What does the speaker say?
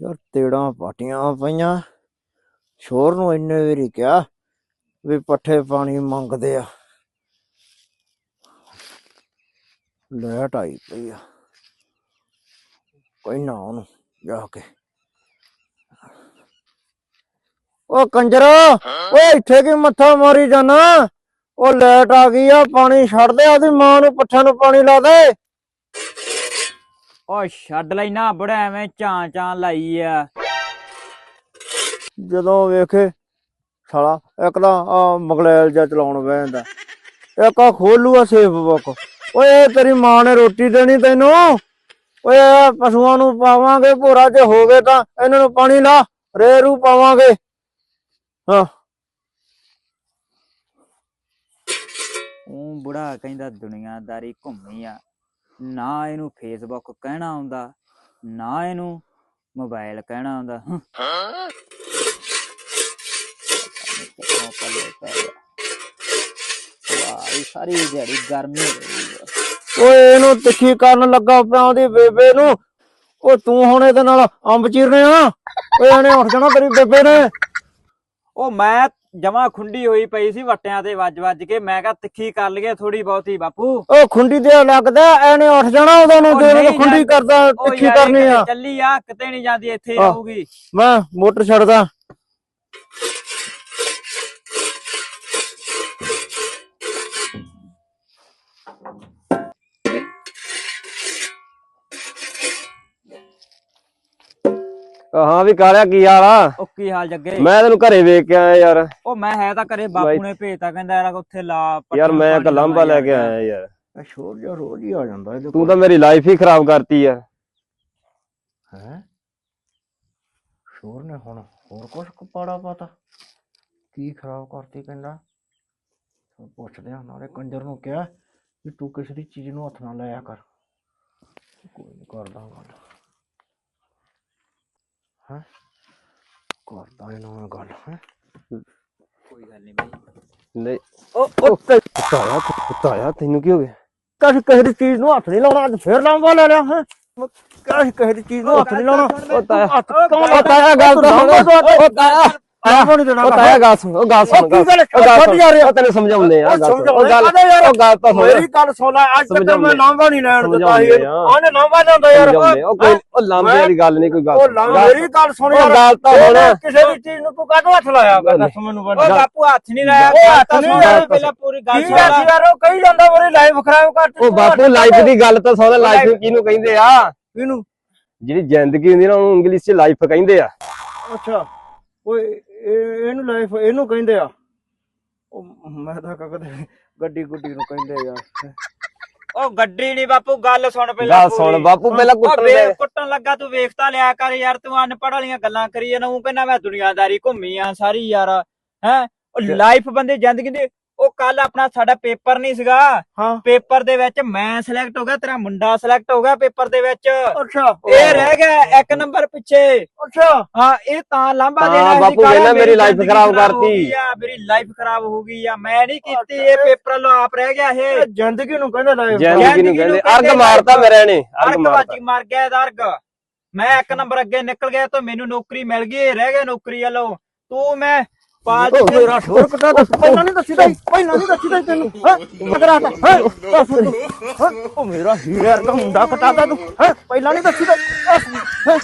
ਯਾਰ ਤੇੜਾਂ ਪਾਟੀਆਂ ਪਈਆਂ। ਸ਼ੋਰ ਨੂੰ ਇੰਨੇ ਵਾਰੀ ਕਿਹਾ ਵੀ ਪੱਠੇ ਪਾਣੀ ਮੰਗਦੇ ਆ। ਲੈਟ ਆਈ ਪਈ ਆ। ਕੋਈ ਨਾ ਉਹਨੂੰ ਜਾ ਕੇ। ਉਹ ਕੰਜਰ ਓਏ ਇੱਥੇ ਕੀ ਮੱਥਾ ਮਾਰੀ ਜਾਣਾ ਉਹ ਲੈਟ ਆ ਗਈ ਆ, ਪਾਣੀ ਛੱਡ ਦੇ ਆਦੀ ਮਾਂ ਨੂੰ ਪੱਠਿਆਂ ਨੂੰ ਪਾਣੀ ਲਾ ਦੇ। ਓ ਛੱਡ ਲੈ ਨਾ ਬੜਾ ਐਵੇਂ ਚਾਂ ਚਾਂ ਲਾਈ ਆ। ਜਦੋਂ ਵੇਖੇ ਸਾਲਾ ਇੱਕ ਤਾਂ ਆ ਮਗਲੈਲ ਜਿਹਾ ਚਲਾਉਣ ਬੈਂਦਾ ਇੱਕ ਆ ਖੋਲੂ ਆ ਸੇਫ ਬੁੱਕ। ਓਏ ਤੇਰੀ ਮਾਂ ਨੇ ਰੋਟੀ ਦੇਣੀ ਤੈਨੂੰ? ਓਏ ਪਸ਼ੂਆਂ ਨੂੰ ਪਾਵਾਂਗੇ ਭੋਰਾ ਜੇ ਹੋ ਗਏ ਤਾਂ ਇਹਨਾਂ ਨੂੰ ਪਾਣੀ ਲਾ ਰੇਰੂ ਪਾਵਾਂਗੇ। ਹਾਂ। ਉਹ ਬੁੜਾ ਕਹਿੰਦਾ ਦੁਨੀਆਦਾਰੀ ਘੁੰਮੀ ਆ। ਨਾ ਇਹਨੂੰ ਫੇਸਬੁੱਕ ਕਹਿਣਾ ਆਉਂਦਾ ਨਾ ਇਹਨੂੰ ਮੋਬਾਈਲ ਕਹਿਣਾ ਆਉਂਦਾ। ਵਾਹ ਸਾਰੀ ਦਿਹਾੜੀ ਗਰਮੀ ਓਏ ਇਹਨੂੰ ਤਿੱਖੀ ਕਰਨ ਲੱਗਾ ਪਿਆ ਉਹਦੀ ਬੇਬੇ ਨੂੰ। ਉਹ ਤੂੰ ਹੁਣ ਇਹਦੇ ਨਾਲ ਅੰਬ ਚੀਰਨੇ ਆ? ਓਏ ਇਹਨੇ ਉੱਠ ਜਾਣਾ ਤੇਰੀ ਬੇਬੇ ਨੇ। ਉਹ ਮੈਂ ਜਮਾ ਖੁੰਡੀ ਹੋਈ ਪਈ ਸੀ ਵਟਿਆਂ ਤੇ ਵੱਜ ਵੱਜ ਕੇ ਮੈਂ ਕਿਹਾ ਤਿੱਖੀ ਕਰ ਲਈਏ ਥੋੜੀ ਬਹੁਤੀ ਬਾਪੂ ਉਹ ਖੁੰਡੀ ਤੇ ਲੱਗਦਾ ਇਹਨੇ ਉੱਠ ਜਾਣਾ ਉਹਦਾ ਨੂੰ ਨਹੀਂ ਖੁੰਡੀ। ਕਰਦਾ ਤਿੱਖੀ ਕਰਨੀ ਆ ਚੱਲੀ ਆ ਕਿਤੇ ਨਹੀਂ ਜਾਂਦੀ ਇੱਥੇ। ਰਹੂਗੀ ਮੈਂ ਮੋਟਰ ਛੱਡਦਾ ਹਾਂ ਵੀ ਕਾਲਿਆ ਕੀ ਹਾਲ ਆ? ਉਹ ਕੀ ਹਾਲ ਜੱਗੇ? ਮੈਂ ਤੈਨੂੰ ਘਰੇ ਵੇਖ ਕੇ ਆਇਆ ਯਾਰ। ਉਹ ਮੈਂ ਹੈ ਤਾਂ ਘਰੇ ਬਾਪੂ ਨੇ ਭੇਜਤਾ ਕਹਿੰਦਾ ਯਾਰ ਉੱਥੇ ਲਾ ਯਾਰ ਮੈਂ ਇੱਕ ਲਾਂਬਾ ਲੈ ਕੇ ਆਇਆ ਯਾਰ। ਸ਼ੋਰ ਜਿਹਾ ਰੋਜ਼ ਹੀ ਆ ਜਾਂਦਾ ਇਹਦੇ ਤੂੰ ਤਾਂ ਮੇਰੀ ਲਾਈਫ ਹੀ ਖਰਾਬ ਕਰਤੀ ਆ। ਹੈ? ਸ਼ੋਰ ਨੇ ਹੁਣ ਹੋਰ ਕੁਛ ਕਪਾੜਾ ਪਤਾ? ਕੀ ਖਰਾਬ ਕਰਤੀ ਕਹਿੰਦਾ? ਪੁੱਛਦੇ ਆ ਨਾਲੇ ਕੰਜਰ ਨੂੰ ਕਿਹਾ ਵੀ ਤੂੰ ਕਿਸੇ ਦੀ ਚੀਜ਼ ਨੂੰ ਹੱਥ ਨਾ ਲਾਇਆ ਕਰ। ਕੋਈ ਨਹੀਂ ਕਰਦਾ ਗੱਲ। ਹੈ ਕਰਦਾ ਇਹਨਾਂ ਨਾਲ ਗੱਲ ਹੈ ਕੋਈ ਗੱਲ ਨਹੀਂ ਬਈ ਨਹੀਂ ਉਹ ਉਹ ਕੁੱਤਾਇਆ ਕੁੱਤਾਇਆ ਤੈਨੂੰ ਕੀ ਹੋ ਗਿਆ ਕਸ ਕਿਸੇ ਦੀ ਚੀਜ਼ ਨੂੰ ਹੱਥ ਨਹੀਂ ਲਾਉਣਾ ਅੱਜ ਫੇਰ ਲਾਂਬਾ ਲੈ ਲਿਆ ਹੈ ਕਸ ਕਿਸੇ ਦੀ ਚੀਜ਼ ਨੂੰ ਹੱਥ ਨਹੀਂ ਲਾਉਣਾ ਉਹ ਤਾਇਆ ਹੱਥ ਕੌਣ ਉਹ ਤਾਇਆ ਗੱਲ ਤਾਂ ਸੁਣ ਲਾਂਬਾ ਨਹੀਂ ਦੇਣਾ ਉਹ ਤਾਇਆ ਗੱਲ ਸੁਣ ਉਹ ਗੱਲ ਸੁਣ ਉਹ ਕੀ ਗੱਲ ਉਹ ਗੱਲ ਛੱਡ ਸੁਣ ਜਾ ਰਿਹਾ। ਉਹ ਤੈਨੂੰ ਸਮਝਾਉਂਦੇ ਆ ਉਹ ਗੱਲ ਸੁਣ। ਉਹ ਸਮਝਾਉਂਦੇ ਗੱਲ ਕਾਹਦੇ ਯਾਰ? ਉਹ ਗੱਲ ਤਾਂ ਸੁਣ ਮੇਰੀ ਗੱਲ ਸੁਣ ਲੈ ਅੱਜ ਤੱਕ ਮੈਂ ਸਮਝਾਉਂਦੇ। ਲਾਂਬਾ ਨਹੀਂ ਲੈਣ ਦਿੱਤਾ ਸੀ ਸਮਝਾਉਂਦੇ ਆ। ਉਹਨੇ ਲਾਂਬਾ ਜਾਂਦਾ ਯਾਰ ਸਮਝਾਉਂਦੇ ਆ। ਉਹ ਕੋਈ ਉਹ ਲਾਂਬੇ ਵਾਲੀ ਗੱਲ ਨਹੀਂ ਕੋਈ ਗੱਲ ਉਹ ਲਾਂ ਮੇਰੀ ਗੱਲ ਸੁਣ ਉਹ ਯਾਰ ਗੱਲ ਤਾਂ ਇਹ ਸੁਣ। ਨਾ ਕਿਸੇ ਦੀ ਚੀਜ਼ ਨੂੰ ਤੂੰ ਕਾਹਤੋਂ ਹੱਥ ਲਾਇਆ ਕਰ ਦੱਸ ਮੈਨੂੰ ਉਹ ਬੰਦਾ ਬਾਪੂ ਹੱਥ ਨਹੀਂ ਲਾਇਆ ਉਹ ਗੱਲ ਹੱਥ ਤਾਂ ਨਹੀਂ ਸੁਣ ਲਾਇਆ। ਪਹਿਲਾਂ ਪੂਰੀ ਗੱਲ ਕੀ ਸੁਣ ਗੱਲ ਸੀ ਯਾਰ ਉਹ ਕਹੀ ਜਾਂਦਾ ਮੇਰੀ ਲਾਈਫ ਖਰਾਬ ਕਰਤੀ ਉਹ ਬਾਪੂ ਲਾਈਫ ਦੀ ਗੱਲ ਤਾਂ ਸੁਣ ਲਾਈਫ ਕਿਹਨੂੰ ਕਹਿੰਦੇ ਆ ਕਿਹਨੂੰ ਜਿਹੜੀ ਜ਼ਿੰਦਗੀ ਹੁੰਦੀ ਨਾ ਉਹਨੂੰ ਇੰਗਲਿਸ਼ 'ਚ ਲਾਈਫ ਕਹਿੰਦੇ ਆ ਅੱਛਾ ਓਏ ਇਹ- ਇਹਨੂੰ ਲਾਈਫ ਇਹਨੂੰ ਕਹਿੰਦੇ ਆ। ਉਹ ਮੈਂ ਤਾਂ ਕਦੇ ਗੱਡੀ ਗੁੱਡੀ ਨੂੰ ਕਹਿੰਦੇ ਯਾਰ ਉਹ ਗੱਡੀ ਨਹੀਂ ਬਾਪੂ ਗੱਲ ਸੁਣ ਪਹਿਲਾਂ ਗੱਲ ਸੁਣ। ਬਾਪੂ ਪਹਿਲਾਂ ਉਹ ਕੁੱਟਣ ਦੇ ਕੁੱਟਣ ਲੱਗਾ ਤੂੰ ਵੇਖਤਾ ਲਿਆ ਕਰ ਯਾਰ ਤੂੰ ਅਨਪੜ੍ਹ ਵਾਲੀਆਂ ਗੱਲਾਂ ਕਰੀ ਜਾਂਦਾ ਉਹ ਕਹਿੰਦਾ ਮੈਂ ਦੁਨੀਆਦਾਰੀ ਘੁੰਮੀ ਆ ਸਾਰੀ ਯਾਰ ਹੈ? ਉਹ ਲਾਈਫ ਬੰਦੇ ਜ਼ਿੰਦਗੀ ਦੇ ਉਹ ਕੱਲ ਆਪਣਾ ਸਾਡਾ ਪੇਪਰ ਨਹੀਂ ਸੀਗਾ। ਹਾਂ। ਪੇਪਰ ਦੇ ਵਿੱਚ ਮੈਂ ਸਿਲੈਕਟ ਹੋ ਗਿਆ ਤੇਰਾ ਮੁੰਡਾ ਸਿਲੈਕਟ ਹੋ ਗਿਆ ਪੇਪਰ ਦੇ ਵਿੱਚ। ਅੱਛਾ। ਇਹ ਰਹਿ ਗਿਆ ਇੱਕ ਨੰਬਰ ਪਿੱਛੇ। ਅੱਛਾ। ਹਾਂ ਇਹ ਤਾਂ ਲਾਂਬਾ ਤਾਂ ਦੇਣਾ ਸੀ ਬਾਪੂ ਕਹਿੰਦਾ ਮੇਰੀ ਜ਼ਿੰਦਗੀ ਖਰਾਬ ਕਰਤੀ। ਆ, ਮੇਰੀ ਲਾਈਫ ਖਰਾਬ ਹੋ ਗਈ ਆ। ਮੈਂ ਨਹੀਂ ਕੀਤੀ ਇਹ ਪੇਪਰ ਲੋ ਆਪ ਰਹਿ ਗਿਆ ਇਹ। ਜ਼ਿੰਦਗੀ ਨੂੰ ਕਹਿੰਦੇ ਲਾਈਫ ਜ਼ਿੰਦਗੀ ਨੂੰ ਕਹਿੰਦੇ ਅਰਗ ਮਾਰਤਾ। ਮੇਰੇ ਨੇ ਅਰਗ ਅਰਗ ਮਾਰਤਾ। ਮਾਰ ਗਿਆ ਇਹਦਾ ਅਰਗ ਮੈਂ ਇੱਕ ਨੰਬਰ ਅੱਗੇ ਨਿਕਲ ਗਿਆ ਤਾਂ ਮੈਨੂੰ ਨੌਕਰੀ ਮਿਲ ਗਈ ਇਹ ਰਹਿ ਗਿਆ ਨੌਕਰੀ ਵੱਲੋਂ। ਤੂੰ ਮੈਂ ਉਹ ਮੇਰਾ ਸ਼ੋਰ ਕਟਾ ਦੱਸ। ਪਹਿਲਾਂ ਨਹੀਂ ਦੱਸੀ ਤਾਈ ਪਹਿਲਾਂ ਨਹੀਂ ਦੱਸੀ ਤਾਈ ਤੈਨੂੰ। ਹਾਂ? ਮਗਰਾ ਤਾ। ਹਾਂ? ਦੱਸ। ਤੂੰ ਹਾਂ? ਉਹ ਮੇਰਾ ਹੀਰੇ ਵਰਗਾ ਮੁੰਡਾ ਕਟਾਦਾ ਤੂੰ। ਹਾਂ? ਪਹਿਲਾਂ ਨਹੀਂ ਦੱਸੀ। ਤਾਈ